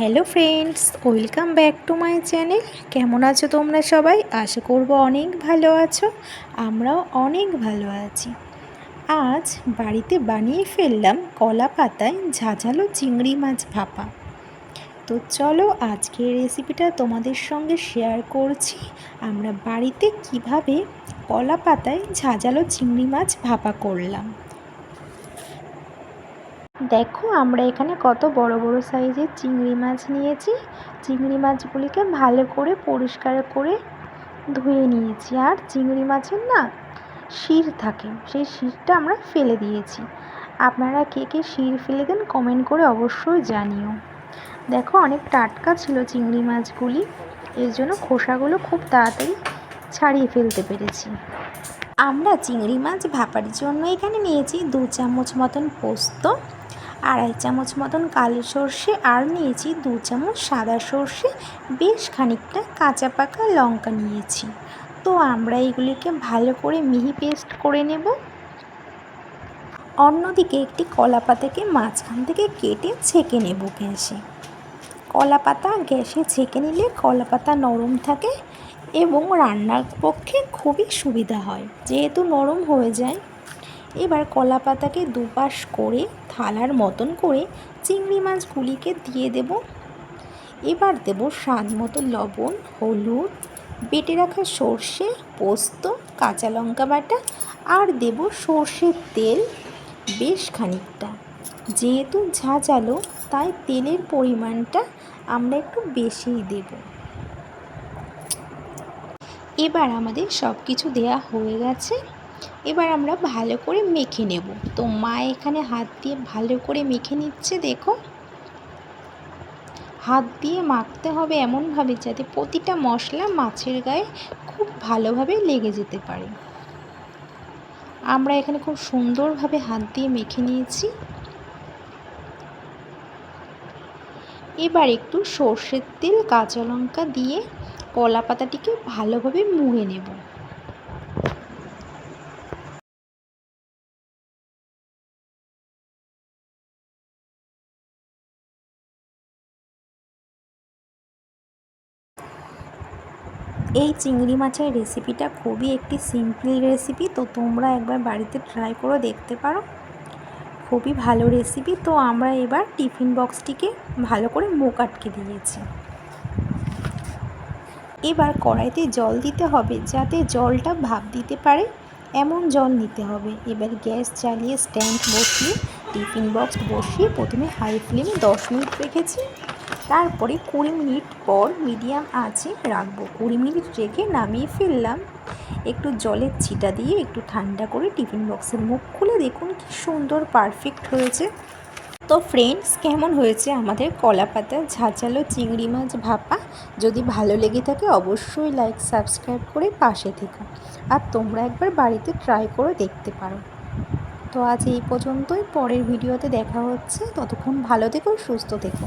Hello friends, welcome back to my channel. কেমন আছো তোমরা সবাই? আশা করব অনেক ভালো আছো, আমরাও অনেক ভালো আছি। আজ বাড়িতে বানিয়ে ফেললাম কলা পাতায় ঝাঁঝালো চিংড়ি মাছ ভাপা। তো চলো আজকের রেসিপিটা তোমাদের সঙ্গে শেয়ার করছি, আমরা বাড়িতে কীভাবে কলা পাতায় ঝাঝালো চিংড়ি মাছ ভাপা করলাম। দেখো আমরা এখানে কত বড় বড় সাইজের চিংড়ি মাছ নিয়েছি। চিংড়ি মাছগুলিকে ভালো করে পরিষ্কার করে ধুয়ে নিয়েছি। আর চিংড়ি মাছের না শির থাকে, সেই শিরটা আমরা ফেলে দিয়েছি। আপনারা কে কে শির ফেলে দেন কমেন্ট করে অবশ্যই জানিও। দেখো অনেক টাটকা ছিল চিংড়ি মাছগুলি, এর জন্য খোসাগুলো খুব তাড়াতাড়ি ছাড়িয়ে ফেলতে পেরেছি। আমরা চিংড়ি মাছ ভাপার জন্য এখানে নিয়েছি দু চামচ মতন পোস্ত আড়াই চামচ মতন কালো সর্ষে আর নিয়েছি দু চামচ সাদা সর্ষে। বেশ খানিকটা কাঁচা পাকা লঙ্কা নিয়েছি। তো আমরা এগুলিকে ভালো করে মিহি পেস্ট করে নেব। অন্যদিকে একটি কলা পাতাকে মাঝখান থেকে কেটে ছেঁকে নেব গ্যাসে। কলা পাতা গ্যাসে ছেঁকে নিলে কলা পাতা নরম থাকে এবং রান্নার পক্ষে খুবই সুবিধা হয়, যেহেতু নরম হয়ে যায়। এবার কলা পাতাকে দুপাশ করে, থালার মতন করে চিংড়ি মাছগুলিকে দিয়ে দেব। এবার দেব স্বাদ মতো লবণ, হলুদ, বেটে রাখা সর্ষে, পোস্ত, কাঁচা লঙ্কা বাটা আর দেব সর্ষের তেল বেশ খানিকটা। যেহেতু ঝাঁঝালো, তাই তেলের পরিমাণটা আমরা একটু বেশিই দেব। এবার আমাদের সব কিছু দেয়া হয়ে গেছে। এবার আমরা ভালো করে মেখে নেব। তো মা এখানে হাত দিয়ে ভালো করে মেখে নিচ্ছে, দেখো। হাত দিয়ে মাখতে হবে এমনভাবে যাতে প্রতিটা মশলা মাছের গায়ে খুব ভালোভাবে লেগে যেতে পারে। আমরা এখানে খুব সুন্দরভাবে হাত দিয়ে মেখে নিয়েছি। এবার একটু সর্ষের তেল, কাঁচা লঙ্কা দিয়ে কলা পাতাটিকে ভালোভাবে মুড়ে নেব। এই চিংড়ি মাছের রেসিপিটা খুবই একটি সিম্পল রেসিপি তো তোমরা একবার বাড়িতে ট্রাই করে দেখতে পারো। খুবই ভালো রেসিপি তো আমরা এবার টিফিন বক্সটিকে ভালো করে মুখ আটকে দিয়েছি। এবার কড়াইতে জল দিতে হবে, যাতে জলটা ভাপ দিতে পারে, এমন জল নিতে হবে। এবার গ্যাস চালিয়ে স্ট্যান্ড বসিয়ে টিফিন বক্স বসিয়ে প্রথমে হাই ফ্লেমে দশ মিনিট রেখেছি। তারপরে কুড়ি মিনিট পর মিডিয়াম আঁচে রাখব। কুড়ি মিনিট রেখে নামিয়ে ফেললাম। একটু জলের ছিটা দিয়ে একটু ঠান্ডা করে টিফিন বক্সের মুখ খুলে দেখুন কি সুন্দর পারফেক্ট হয়েছে। তো ফ্রেন্ডস, কেমন হয়েছে আমাদের কলা পাতা ঝাঁচালো চিংড়ি মাছ ভাপা? যদি ভালো লেগে থাকে অবশ্যই লাইক সাবস্ক্রাইব করে পাশে থেকো। আর তোমরা একবার বাড়িতে ট্রাই করে দেখতে পারো। তো আজ এই পর্যন্তই। পরের ভিডিওতে দেখা হচ্ছে। ততক্ষণ ভালো থেকো, সুস্থ থেকো।